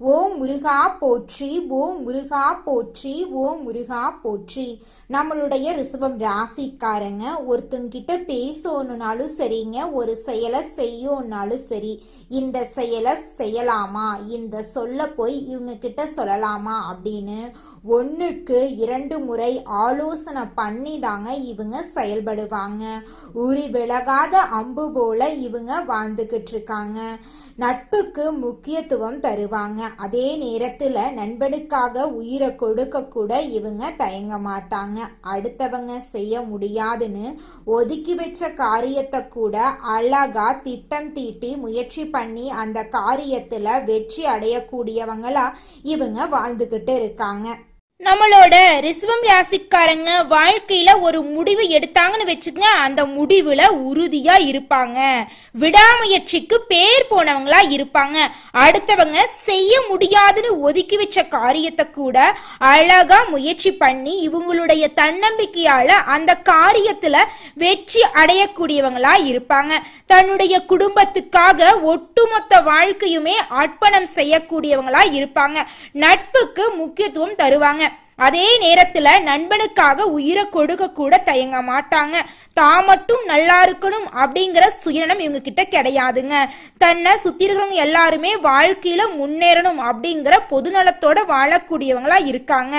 ஓம் முருகா போற்றி ஓம் முருகா போற்றி ஓம் முருகா போற்றி. நம்மளுடைய ரிசவம் ராசிக்காரங்க ஒருத்தங்கிட்ட பேசணுன்னாலும் சரிங்க ஒரு செயலை செய்யணுன்னாலும் சரி. இந்த செயலை செய்யலாமா? இந்த சொல்ல போய் இவங்க கிட்ட சொல்லலாமா? அப்படின்னு ஒன்றுக்கு இரண்டு முறை ஆலோசனை பண்ணி தாங்க இவங்க செயல்படுவாங்க. உரி விலகாத அம்பு போல இவங்க வாழ்ந்துக்கிட்டு இருக்காங்க நட்புக்கு முக்கியத்துவம் தருவாங்க. அதே நேரத்தில் நண்பனுக்காக உயிரை கொடுக்க கூட இவங்க தயங்க மாட்டாங்க. அடுத்தவங்க செய்ய முடியாதுன்னு ஒதுக்கி வச்ச காரியத்தை கூட அழகா திட்டம் தீட்டி முயற்சி பண்ணி அந்த காரியத்துல வெற்றி அடையக்கூடியவங்களா இவங்க வாழ்ந்துகிட்டு இருக்காங்க. நம்மளோட ரிசவம் ராசிக்காரங்க வாழ்க்கையில ஒரு முடிவு எடுத்தாங்கன்னு வச்சுக்கங்க அந்த முடிவுல உறுதியா இருப்பாங்க. விடாமுயற்சிக்கு பேர் போனவங்களா இருப்பாங்க. அடுத்தவங்க செய்ய முடியாதுன்னு ஒதுக்கி வச்ச காரியத்தை கூட அழகா முயற்சி பண்ணி இவங்களுடைய தன்னம்பிக்கையால அந்த காரியத்துல வெற்றி அடையக்கூடியவங்களா இருப்பாங்க. தன்னுடைய குடும்பத்துக்காக ஒட்டுமொத்த வாழ்க்கையுமே அர்ப்பணம் செய்யக்கூடியவங்களா இருப்பாங்க. நட்புக்கு முக்கியத்துவம் தருவாங்க. அதே நேரத்துல நண்பனுக்காக உயிரை கொடுக்க கூட தயங்க மாட்டாங்க. தான் மட்டும் நல்லா இருக்கணும் அப்படிங்கிற சுயநலம் இவங்க கிட்ட கிடையாதுங்க. தன்னை சுத்தி இருக்கிறவங்க எல்லாருமே வாழ்க்கையில முன்னேறணும் அப்படிங்கிற பொதுநலத்தோட வாழக்கூடியவங்களா இருக்காங்க.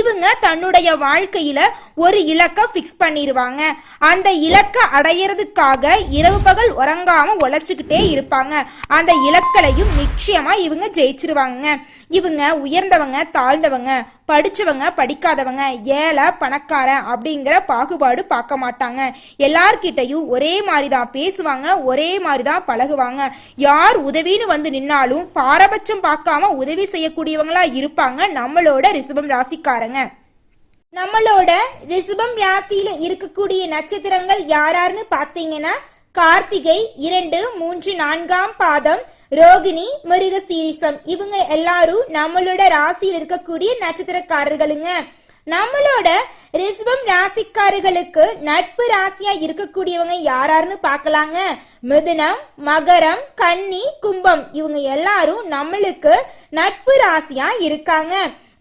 இவங்க தன்னுடைய வாழ்க்கையில ஒரு இலக்க ஃபிக்ஸ் பண்ணிடுவாங்க அந்த இலக்க அடையிறதுக்காக இரவு பகல் உறங்காம உழைச்சுக்கிட்டே இருப்பாங்க. அந்த இலக்களையும் நிச்சயமா இவங்க ஜெயிச்சிருவாங்க இவங்க உயர்ந்தவங்க தாழ்ந்தவங்க படிச்சவங்க படிக்காதவங்க ஏழை பணக்காரன் அப்படிங்கிற பாகுபாடு பார்க்க மாட்டாங்க. எல்லார்கிட்டையும் ஒரே மாதிரி தான் பேசுவாங்க ஒரே மாதிரி தான் பழகுவாங்க. யார் உதவின்னு வந்து நின்னாலும் பாரபட்சம் பார்க்காம உதவி செய்யக்கூடியவங்களா இருப்பாங்க நம்மளோட ரிசபம் ராசிக்காரங்க. நம்மளோட ரிசபம் ராசியில இருக்கக்கூடிய நட்சத்திரங்கள் யாராருன்னு பார்த்தீங்கன்னா கார்த்திகை இரண்டு மூன்று நான்காம் பாதம் ரோகிணி மிருகசீரிசம் இவங்க எல்லாரும் நம்மளோட ராசியில் இருக்கக்கூடிய நட்சத்திரக்காரர்களுங்க. நம்மளோட ரிஷபம் ராசிக்காரர்களுக்கு நட்பு ராசியா இருக்கக்கூடியவங்க யாராருன்னு பார்க்கலாங்க. மிதுனம் மகரம் கன்னி கும்பம் இவங்க எல்லாரும் நம்மளுக்கு நட்பு ராசியா இருக்காங்க.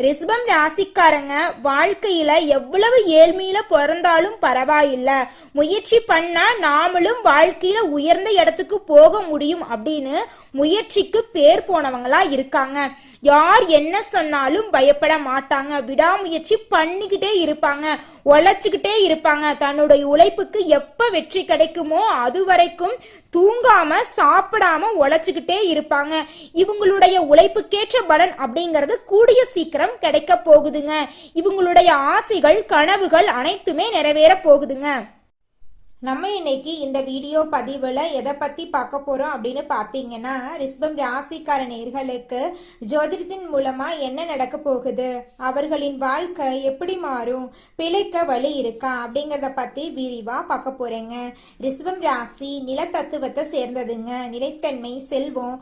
ரிஷபம் ராசிக்காரங்க வாழ்க்கையில எவ்வளவு ஏழ்மையில பிறந்தாலும் பரவாயில்ல. முயற்சி பண்ணா நாமளும் வாழ்க்கையில உயர்ந்த இடத்துக்கு போக முடியும் அப்படின்னு முயற்சிக்கு பேர் போனவங்களா இருக்காங்க. யார் என்ன சொன்னாலும் பயப்பட மாட்டாங்க. விடாமுயற்சி பண்ணிக்கிட்டே இருப்பாங்க. உழைச்சுக்கிட்டே இருப்பாங்க. தன்னுடைய உழைப்புக்கு எப்ப வெற்றி கிடைக்குமோ அது வரைக்கும் தூங்காம சாப்பிடாம உழைச்சுக்கிட்டே இருப்பாங்க. இவங்களுடைய உழைப்புக்கேற்ற பலன் அப்படிங்கிறது கூடிய சீக்கிரம் கிடைக்க போகுதுங்க. இவங்களுடைய ஆசைகள் கனவுகள் அனைத்துமே நிறைவேற போகுதுங்க. நம்ம இன்னைக்கு இந்த வீடியோ பதிவில் எதை பற்றி பார்க்க போகிறோம் அப்படின்னு பார்த்தீங்கன்னா ரிஸ்வம் ராசிக்கார நேர்களுக்கு ஜோதிடத்தின் மூலமாக என்ன நடக்க போகுது? அவர்களின் வாழ்க்கை எப்படி மாறும்? பிழைக்க வழி இருக்கா? அப்படிங்கிறத பற்றி விரிவாக பார்க்க போகிறேங்க ரிஸ்வம் ராசி நிலத்தத்துவத்தை சேர்ந்ததுங்க. நிலைத்தன்மை செல்வம்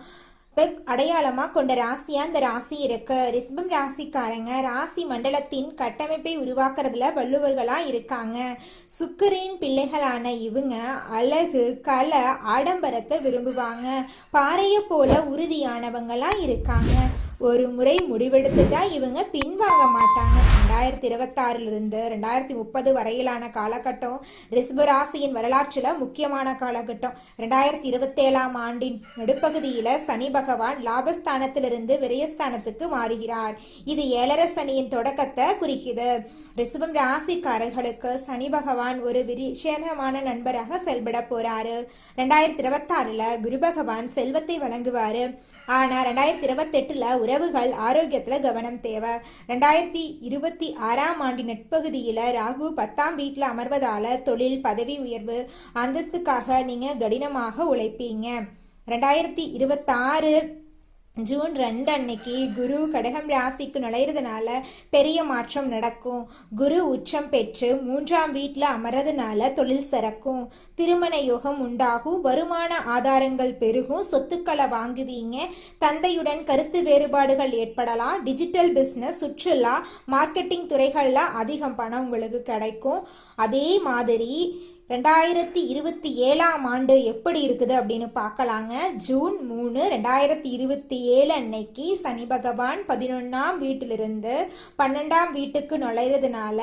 அடையாளமாக கொண்ட ராசியா அந்த ராசி இருக்கு. ரிஸ்பம் ராசிக்காரங்க ராசி மண்டலத்தின் கட்டமைப்பை உருவாக்குறதுல வள்ளுவர்களா இருக்காங்க. சுக்கரின் பிள்ளைகளான இவங்க அழகு கலை ஆடம்பரத்தை விரும்புவாங்க. பாறையை போல உறுதியானவங்களா இருக்காங்க. ஒரு முறை முடிவெடுத்துட்டா இவங்க பின்வாங்க மாட்டாங்க. ரெண்டாயிரத்தி இருபத்தாறிலிருந்து ரெண்டாயிரத்தி முப்பது வரையிலான காலகட்டம் ரிஷபராசியின் வரலாற்றில் முக்கியமான காலகட்டம். ரெண்டாயிரத்தி இருபத்தேழாம் ஆண்டின் நடுப்பகுதியில் சனி பகவான் லாபஸ்தானத்திலிருந்து விரயஸ்தானத்துக்கு மாறுகிறார். இது ஏழரை சனியின் தொடக்கத்தை குறிக்குது. ரிஷபம் ராசிக்காரர்களுக்கு சனி பகவான் ஒரு விசேஷமான நண்பராக செயல்பட போறாரு. ரெண்டாயிரத்தி இருபத்தாறுல குரு பகவான் செல்வத்தை வழங்குவாரு. ஆனால் ரெண்டாயிரத்தி இருபத்தெட்டில் உறவுகள் ஆரோக்கியத்தில் கவனம் தேவை. ரெண்டாயிரத்தி இருபத்தி ஆறாம் ஆண்டு நட்பகுதியில் ராகு பத்தாம் வீட்டில் அமர்வதால் தொழில் பதவி உயர்வு அந்தஸ்துக்காக நீங்கள் கடினமாக உழைப்பீங்க. ரெண்டாயிரத்தி இருபத்தாறு ஜூன் ரெண்டு அன்னைக்கு குரு கடகம் ராசிக்கு நுழையிறதுனால பெரிய மாற்றம் நடக்கும். குரு உச்சம் பெற்று மூன்றாம் வீட்டில் அமர்றதுனால தொழில் சிறக்கும். திருமண யோகம் உண்டாகும். வருமான ஆதாரங்கள் பெருகும். சொத்துக்களை வாங்குவீங்க. தந்தையுடன் கருத்து வேறுபாடுகள் ஏற்படலாம். டிஜிட்டல் பிஸ்னஸ் சுற்றுலா மார்க்கெட்டிங் துறைகளில் அதிகம் பணம் உங்களுக்கு கிடைக்கும். அதே மாதிரி ரெண்டாயிரத்தி இருபத்தி ஏழாம் ஆண்டு எப்படி இருக்குது அப்படின்னு பார்க்கலாங்க. ஜூன் மூணு ரெண்டாயிரத்தி இருபத்தி ஏழு அன்னைக்கு சனி பகவான் பதினொன்றாம் வீட்டிலிருந்து பன்னெண்டாம் வீட்டுக்கு நுழையிறதுனால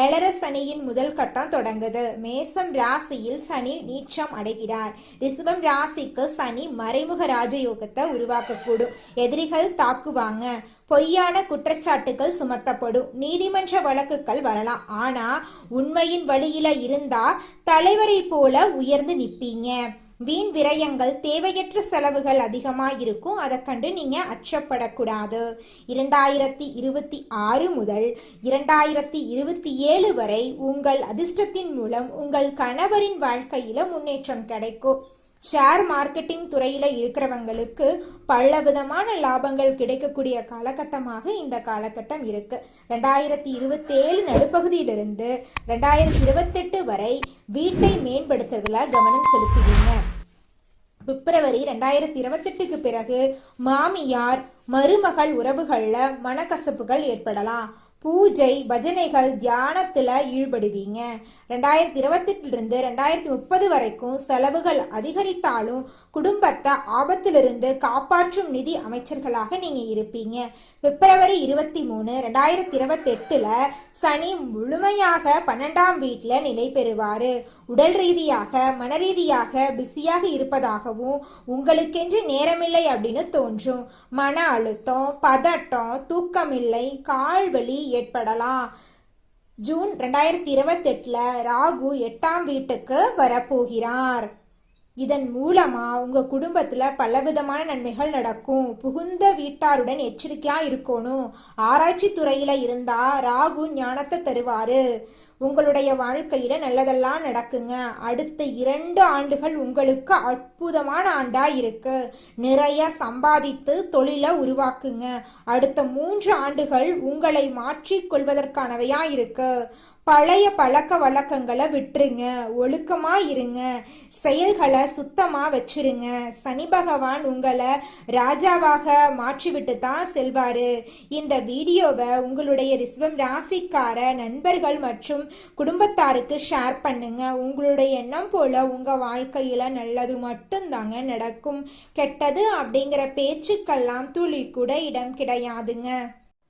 ஏழர சனியின் முதல் கட்டம் தொடங்குது. மேசம் ராசியில் சனி நீச்சம் அடைகிறார். ரிஷபம் ராசிக்கு சனி மறைமுக ராஜயோகத்தை உருவாக்கக்கூடும். எதிரிகள் தாக்குவாங்க. பொய்யான குற்றச்சாட்டுகள் சுமத்தப்படும். நீதிமன்ற வழக்குகள் வரலாம். ஆனா உண்மையின் வழியில இருந்தா தலைவரை போல உயர்ந்து நிப்பீங்க. வீண் விரயங்கள் தேவையற்ற செலவுகள் அதிகமாக இருக்கும். அதை கண்டு நீங்கள் அச்சப்படக்கூடாது. இரண்டாயிரத்தி இருபத்தி ஆறு முதல் இரண்டாயிரத்தி இருபத்தி ஏழு வரை உங்கள் அதிர்ஷ்டத்தின் மூலம் உங்கள் கணவரின் வாழ்க்கையில் முன்னேற்றம் கிடைக்கும். ஷேர் மார்க்கெட்டிங் துறையில் இருக்கிறவங்களுக்கு பல விதமான லாபங்கள் கிடைக்கக்கூடிய காலகட்டமாக இந்த காலகட்டம் இருக்கு. ரெண்டாயிரத்தி இருபத்தேழு நடுப்பகுதியிலிருந்து ரெண்டாயிரத்தி இருபத்தெட்டு வரை வீட்டை மேம்படுத்துறதுல கவனம் செலுத்துவீங்க. பிப்ரவரி ரெண்டாயிரத்தி இருபத்தெட்டுக்கு பிறகு மாமியார் மருமகள் உறவுகளில் மனக்கசப்புகள் ஏற்படலாம். பூஜை பஜனைகள் தியானத்தில் ஈடுபடுவீங்க. ரெண்டாயிரத்தி இருபத்தெட்டுலேருந்து ரெண்டாயிரத்தி முப்பது வரைக்கும் செலவுகள் அதிகரித்தாலும் குடும்பத்தை ஆபத்திலிருந்து காப்பாற்றும் நிதி அமைச்சர்களாக நீங்கள் இருப்பீங்க. பிப்ரவரி இருபத்தி மூணு ரெண்டாயிரத்தி இருபத்தெட்டில் சனி முழுமையாக பன்னெண்டாம் வீட்டில் நிலை பெறுவார். உடல் ரீதியாக மன ரீதியாக பிஸியாக இருப்பதாகவும் உங்களுக்கென்று நேரமில்லை அப்படின்னு தோன்றும். மன அழுத்தம் பதட்டம் தூக்கமில்லை கால்வலி ஏற்படலாம். ஜூன் ரெண்டாயிரத்தி இருபத்தெட்டில் ராகு எட்டாம் வீட்டுக்கு வரப்போகிறார். இதன் மூலமா உங்க குடும்பத்துல பலவிதமான நன்மைகள் நடக்கும். புகுந்த வீட்டாருடன் எச்சரிக்கையா இருக்கணும். ஆராய்ச்சி துறையில இருந்தா ராகு ஞானத்தை தருவாரு. உங்களுடைய வாழ்க்கையில நல்லதெல்லாம் நடக்குங்க. அடுத்த இரண்டு ஆண்டுகள் உங்களுக்கு அற்புதமான ஆண்டா இருக்கு. நிறைய சம்பாதித்து தொழிலை உருவாக்குங்க. அடுத்த மூன்று ஆண்டுகள் உங்களை மாற்றிக் கொள்வதற்கானவையா இருக்கு. பழைய பழக்க வழக்கங்களை விட்டுருங்க. ஒழுக்கமா இருங்க. செயல்களை சுத்தமா வச்சிருங்க. சனி பகவான் உங்களை ராஜாவாக மாற்றிவிட்டு தான் செல்வாரு. இந்த வீடியோவை உங்களுடைய ரிசவம் ராசிக்கார நண்பர்கள் மற்றும் குடும்பத்தாருக்கு ஷேர் பண்ணுங்க. உங்களுடைய எண்ணம் போல உங்க வாழ்க்கையில நல்லது மட்டும்தாங்க நடக்கும். கெட்டது அப்படிங்கிற பேச்சுக்கெல்லாம் துளி கூட இடம் கிடையாதுங்க.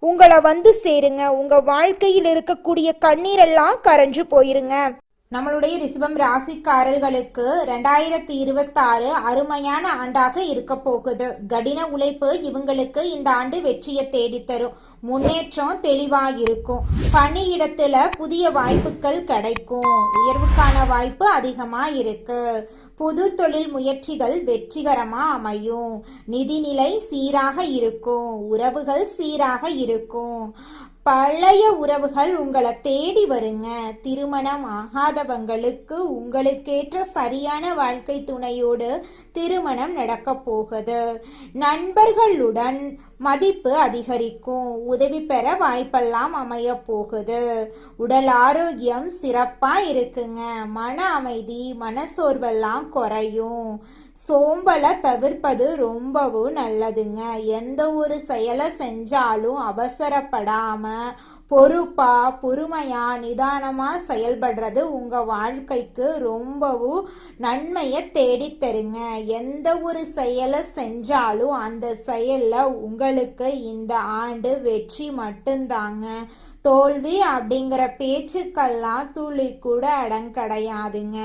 உங்களை வந்து சேருங்க. உங்க வாழ்க்கையில் இருக்கக்கூடிய கண்ணீரெல்லாம் கரைஞ்சு போயிருங்க. நம்மளுடைய ரிசபம் ராசிக்காரர்களுக்கு ரெண்டாயிரத்தி இருபத்தாறு அருமையான ஆண்டாக இருக்க போகுது. கடின உழைப்பு இவங்களுக்கு இந்த ஆண்டு வெற்றியை தேடித்தரும். முன்னேற்றம் தெளிவா இருக்கும் பணியிடத்துல புதிய வாய்ப்புகள் கிடைக்கும். உயர்வுக்கான வாய்ப்பு அதிகமா இருக்கு புது தொழில் முயற்சிகள் வெற்றிகரமா அமையும். நிதிநிலை சீராக இருக்கும். உறவுகள் சீராக இருக்கும். பழைய உறவுகள் உங்களை தேடி வருங்க. திருமணம் ஆகாதவங்களுக்கு உங்களுக்கேற்ற சரியான வாழ்க்கை துணையோடு திருமணம் நடக்க போகுது. நண்பர்களுடன் மதிப்பு அதிகரிக்கும். உதவி பெற வாய்ப்பெல்லாம் அமைய போகுது. உடல் ஆரோக்கியம் சிறப்பாக இருக்குங்க. மன அமைதி மனசோர்வெல்லாம் குறையும். சோம்பலை தவிர்ப்பது ரொம்பவும் நல்லதுங்க. எந்த ஒரு செயலை செஞ்சாலும் அவசரப்படாம பொறுப்பா பொறுமையா நிதானமா செயல்படுறது உங்க வாழ்க்கைக்கு ரொம்பவும் நன்மையை தேடித்தருங்க எந்த ஒரு செயலை செஞ்சாலும் அந்த செயல்ல உங்களுக்கு இந்த ஆண்டு வெற்றி மட்டும்தாங்க. தோல்வி அப்படிங்கிற பேச்சுக்கெல்லாம் துளி கூட அடங்கடையாதுங்க.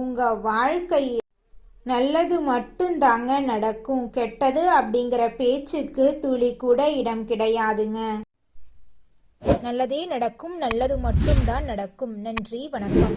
உங்க வாழ்க்கை நல்லது மட்டும்தாங்க நடக்கும். கெட்டது அப்படிங்கிற பேச்சுக்கு துளி கூட இடம் கிடையாதுங்க. நல்லதே நடக்கும் நல்லது மட்டும்தான் நடக்கும். நன்றி வணக்கம்.